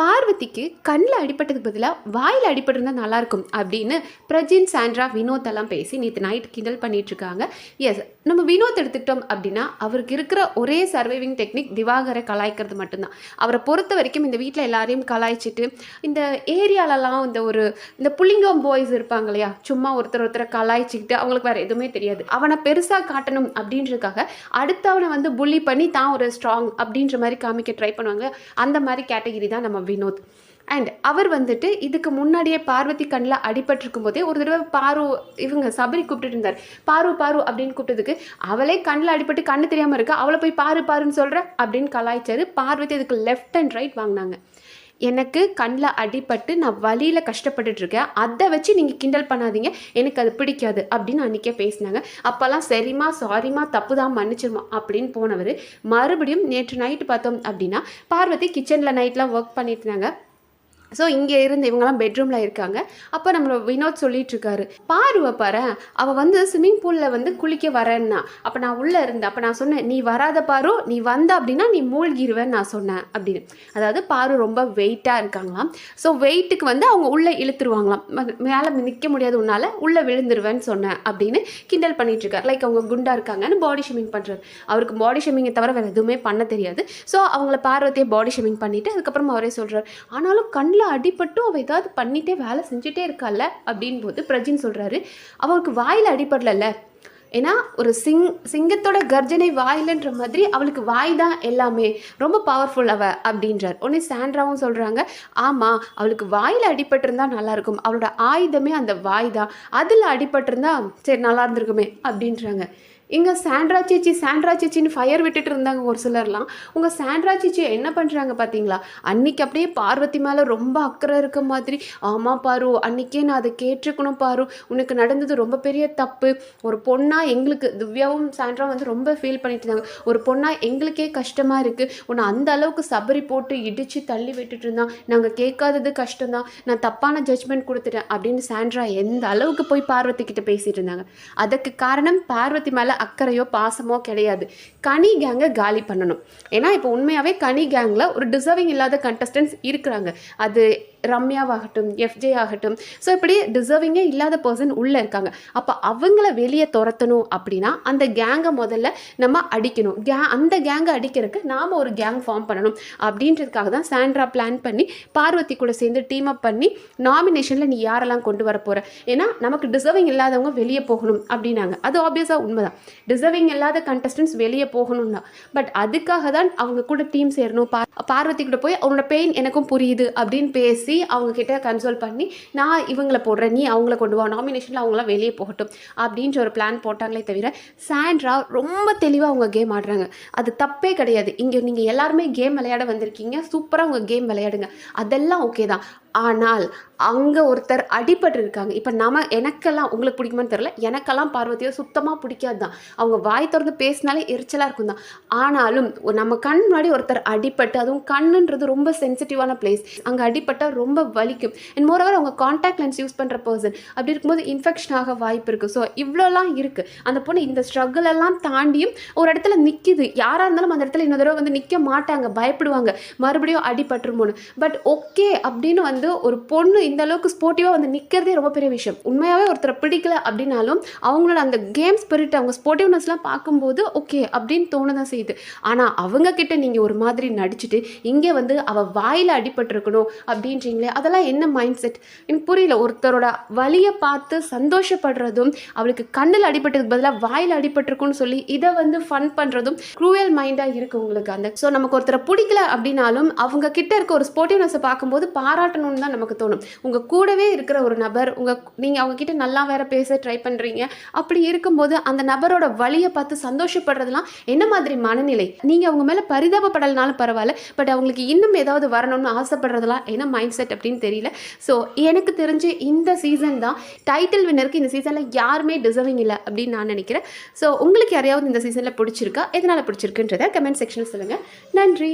பார்வதிக்கு கண்ணில் அடிப்பட்டதுக்கு பதிலாக வாயில் அடிபட்டிருந்தா நல்லாயிருக்கும் அப்படின்னு பிரஜின் சாண்ட்ரா வினோத் எல்லாம் பேசி நேற்று நைட் கிண்டல் பண்ணிகிட்ருக்காங்க எஸ் நம்ம வினோத் எடுத்துக்கிட்டோம் அப்படின்னா அவருக்கு இருக்கிற ஒரே சர்வைவிங் டெக்னிக் திவாகரை கலாய்க்கிறது மட்டும்தான். அவரை பொறுத்த வரைக்கும் இந்த வீட்டில் எல்லாரையும் கலாய்ச்சிட்டு இந்த ஏரியாலலாம் இந்த ஒரு இந்த புள்ளிங்கம் பாய்ஸ் இருப்பாங்க இல்லையா? சும்மா ஒருத்தர் ஒருத்தரை கலாய்ச்சிக்கிட்டு அவங்களுக்கு வேறு எதுவுமே தெரியாது. அவனை பெருசாக காட்டணும் அப்படின்றதுக்காக அடுத்தவனை வந்து புள்ளி பண்ணி தான் ஒரு ஸ்ட்ராங் அப்படின்ற மாதிரி காமிக்க ட்ரை பண்ணுவாங்க. அந்த மாதிரி கேட்டகிரி தான் நம்ம வினோத். அண்ட் அவர் வந்துட்டு இதுக்கு முன்னாடியே பார்வதி கண்ணில் அடிபட்டிருக்கும் போதே ஒரு தடவை பாரு இவங்க சபரி கூப்பிட்டு இருந்தார். பாரு பாரு அப்படின்னு கூப்பிட்டதுக்கு அவளே கண்ணில் அடிபட்டு கண்ணு தெரியாமல் இருக்கா? அவளை போய் பாரு பாருன்னு சொல்கிற அப்படின்னு கலாய்ச்சாரு. பார்வதி அதுக்கு லெஃப்ட் அண்ட் ரைட் வாங்கினாங்க. எனக்கு கண்ணில் அடிபட்டு நான் வழியில் கஷ்டப்பட்டுட்டு இருக்கேன். அதை வச்சு நீங்கள் கிண்டல் பண்ணாதீங்க. எனக்கு அது பிடிக்காது அப்படின்னு அன்றைக்கே பேசினாங்க. அப்போல்லாம் சரிம்மா சாரிம்மா தப்பு தான் மன்னிச்சிருமா அப்படின்னு போனவர் மறுபடியும் நேற்று நைட்டு பார்த்தோம் அப்படின்னா பார்வதி கிச்சனில் நைட்லாம் ஒர்க் பண்ணிட்டு இருந்தாங்க. ஸோ இங்கே இருந்து இவங்கெல்லாம் பெட்ரூமில் இருக்காங்க. அப்போ நம்மளை வினோத் சொல்லிகிட்ருக்காரு பாருவை பாருவ பாரு. அவள் வந்து ஸ்விம்மிங் பூலில் வந்து குளிக்க வரேன்னா. அப்போ நான் உள்ளே இருந்தேன். அப்போ நான் சொன்னேன் நீ வராத பாரு. நீ வந்த அப்படின்னா நீ மூழ்கிடுவேன்னு நான் சொன்னேன் அப்படின்னு. அதாவது பாரு ரொம்ப வெயிட்டாக இருக்காங்களாம். ஸோ வெயிட்டுக்கு வந்து அவங்க உள்ளே இழுத்துருவாங்களாம். மேலே நிற்க முடியாது உன்னால் உள்ளே விழுந்துருவேன்னு சொன்னேன் அப்படின்னு கிண்டல் பண்ணிகிட்ருக்காரு லைக் அவங்க குண்டாக இருக்காங்கன்னு பாடி ஷேமிங் பண்ணுறாரு அவருக்கு பாடி ஷேமிங்கை தவிர வேறு எதுவுமே பண்ண தெரியாது. ஸோ அவங்கள பார்வத்தையே பாடி ஷேமிங் பண்ணிவிட்டு அதுக்கப்புறம் அவரே சொல்கிறார் ஆனாலும் கண்ணில் அடிபட்டும் அவள் ஏதாவது பண்ணிட்டே வேலை செஞ்சுட்டே இருக்காள் அப்படின் போது பிரஜின் சொல்கிறாரு அவளுக்கு வாயில் அடிபடலல்ல. ஏன்னா ஒரு சிங் சிங்கத்தோட கர்ஜனை வாயிலன்ற மாதிரி அவளுக்கு வாய் தான் எல்லாமே. ரொம்ப பவர்ஃபுல் அவ அப்படின்றார். உடனே சாண்ட்ராவும் சொல்கிறாங்க ஆமாம் அவளுக்கு வாயில் அடிபட்டிருந்தா நல்லாயிருக்கும். அவளோட ஆயுதமே அந்த வாய் தான். அதில் அடிபட்டிருந்தா சரி நல்லா இருந்திருக்குமே அப்படின்றாங்க. இங்கே சாண்ட்ரா சேச்சி சாண்ட்ரா சேச்சின்னு ஃபயர் விட்டுட்டு இருந்தாங்க ஒரு சிலர்லாம். உங்கள் சாண்ட்ரா சேச்சி என்ன பண்ணுறாங்க பார்த்தீங்களா அன்னைக்கு அப்படியே பார்வதி மேலே ரொம்ப அக்கறை இருக்க மாதிரி ஆமாம் பாரு அன்னைக்கே நான் அதை கேட்டிருக்கணும் பாரு. உனக்கு நடந்தது ரொம்ப பெரிய தப்பு. ஒரு பொண்ணாக எங்களுக்கு திவ்யாவும் சாண்ட்ரா வந்து ரொம்ப ஃபீல் பண்ணிட்டு இருந்தாங்க. ஒரு பொண்ணாக எங்களுக்கே கஷ்டமாக இருக்குது உன்னை அந்த அளவுக்கு சபரி போட்டு இடித்து தள்ளி விட்டுட்டு இருந்தான். நாங்கள் கேட்காதது கஷ்டம்தான். நான் தப்பான ஜட்ஜ்மெண்ட் கொடுத்துட்டேன். அப்படின்னு சாண்ட்ரா எந்த அளவுக்கு போய் பார்வதி கிட்ட பேசிகிட்டு இருந்தாங்க. அதுக்கு காரணம் பார்வதி மேலே அக்கறையோ பாசமோ கிடையாது. கனி கேங்கை காலி பண்ணணும். ஏன்னா இப்போ உண்மையாகவே கனி கேங்கில் ஒரு டிசர்விங் இல்லாத கண்டஸ்டன்ஸ் இருக்கிறாங்க. அது ரம்யாவாகட்டும் எஃப்ஜே ஆகட்டும். ஸோ இப்படி டிசர்விங்கே இல்லாத பர்சன் உள்ளே இருக்காங்க. அப்போ அவங்கள வெளியே துரத்தணும் அப்படின்னா அந்த கேங்கை முதல்ல நம்ம அடிக்கணும். கே அந்த கேங்கை அடிக்கிறதுக்கு நாம் ஒரு கேங் ஃபார்ம் பண்ணணும். அப்படின்றதுக்காக தான் சாண்ட்ரா பிளான் பண்ணி பார்வதி கூட சேர்ந்து டீம் அப் பண்ணி நாமினேஷனில் நீ யாரெல்லாம் கொண்டு வர போகிற ஏன்னா நமக்கு டிசர்விங் இல்லாதவங்க வெளியே போகணும் அப்படின்னாங்க. அது ஆப்வியஸாக உண்மைதான். டிசர்விங் இல்லாத கண்டஸ்டன்ஸ் வெளியே போகணும் தான் பட் அதுக்காக தான் அவங்க கூட டீம் சேரணும். பா பார்வதி கூட போய் அவனோட பெயின் எனக்கும் புரியுது அப்படின்னு பேசி அவங்க கிட்ட கன்சோல் பண்ணி நான் இவங்களை போடுறேன். நீ அவங்கள கொண்டு வா. நாமினேஷனில் அவங்களாம் வெளியே போகட்டும். அப்படின்ற ஒரு பிளான் போட்டாங்களே தவிர சாண்ட்ரா ரொம்ப தெளிவாக அவங்க கேம் ஆடுறாங்க. அது தப்பே கிடையாது. இங்கே நீங்கள் எல்லாருமே கேம் விளையாட வந்திருக்கீங்க. சூப்பராக உங்கள் கேம் விளையாடுங்க. அதெல்லாம் ஓகே தான். ஆனால் அங்கே ஒருத்தர் அடிபட்டிருக்காங்க. இப்போ நம்ம எனக்கெல்லாம் உங்களுக்கு பிடிக்குமான்னு தெரில எனக்கெல்லாம் பார்வதியை சுத்தமாக பிடிக்காது தான் அவங்க வாய் திறந்து பேசினாலே எரிச்சலாக இருக்கும் தான் ஆனாலும் ஒரு நம்ம கண் முன்னாடி ஒருத்தர் அடிபட்டு அதுவும் கண்ணுன்றது ரொம்ப சென்சிட்டிவான பிளேஸ் அங்கே அடிபட்டால் ரொம்ப வலிக்கும். அண்ட் மோரோவர் அவங்க காண்டாக்ட் லென்ஸ் யூஸ் பண்ணுற பர்சன் அப்படி இருக்கும்போது இன்ஃபெக்ஷன் ஆக வாய்ப்பு இருக்குது ஸோ இவ்வளோலாம் இருக்குது அந்த பொண்ணு இந்த ஸ்ட்ரகிள் எல்லாம் தாண்டியும் ஒரு இடத்துல நிற்கிது யாராக இருந்தாலும் அந்த இடத்துல இன்னொரு தடவை வந்து நிற்க மாட்டாங்க. பயப்படுவாங்க. மறுபடியும் அடிபட்டுருமோன்னு பட் ஓகே அப்படின்னு வந்து ஒரு பொண்ணு இந்த அளவுக்கு ஸ்போர்ட்டிவாக வந்து நிற்கிறதே ரொம்ப பெரிய விஷயம். உண்மையாகவே ஒருத்தரை பிடிக்கல அப்படின்னாலும் அவங்களோட அந்த கேம் ஸ்பிரிட் அவங்க ஸ்போர்ட்டிவ்னஸ்லாம் பார்க்கும்போது ஓகே அப்படின்னு தோணதான் செய்யுது. ஆனால் அவங்க கிட்ட நீங்கள் ஒரு மாதிரி நடிச்சுட்டு இங்கே வந்து அவள் வாயில் அடிபட்டிருக்கணும் அப்படின்றீங்களே அதெல்லாம் என்ன மைண்ட் செட் எனக்கு புரியல. ஒருத்தரோட வழியை பார்த்து சந்தோஷப்படுறதும் அவளுக்கு கண்ணில் அடிபட்டதுக்கு பதிலாக வாயில் அடிபட்டிருக்குன்னு சொல்லி இதை வந்து ஃபன் பண்ணுறதும் க்ரூயல் மைண்டாக இருக்குது உங்களுக்கு. அந்த ஸோ நமக்கு ஒருத்தரை பிடிக்கல அப்படின்னாலும் அவங்க கிட்ட இருக்க ஒரு ஸ்போர்ட்டிவ்னஸை பார்க்கும்போது பாராட்டணும் பண்ணணும்னு தான் நமக்கு தோணும். உங்கள் கூடவே இருக்கிற ஒரு நபர் உங்கள் நீங்கள் அவங்க கிட்ட நல்லா வேற பேச ட்ரை பண்ணுறீங்க அப்படி இருக்கும்போது அந்த நபரோட வழியை பார்த்து சந்தோஷப்படுறதுலாம் என்ன மாதிரி மனநிலை? நீங்கள் அவங்க மேலே பரிதாபப்படலனாலும் பரவாயில்ல பட் அவங்களுக்கு இன்னும் ஏதாவது வரணும்னு ஆசைப்படுறதுலாம் என்ன மைண்ட் செட் அப்படின்னு தெரியல. ஸோ எனக்கு தெரிஞ்சு இந்த சீசன் தான் டைட்டில் வின்னருக்கு இந்த சீசனில் யாருமே டிசர்விங் இல்லை அப்படின்னு நான் நினைக்கிறேன். ஸோ உங்களுக்கு யாரையாவது இந்த சீசனில் பிடிச்சிருக்கா? எதனால் பிடிச்சிருக்குன்றதை கமெண்ட் செக்ஷனில் சொல்லுங்கள் நன்றி.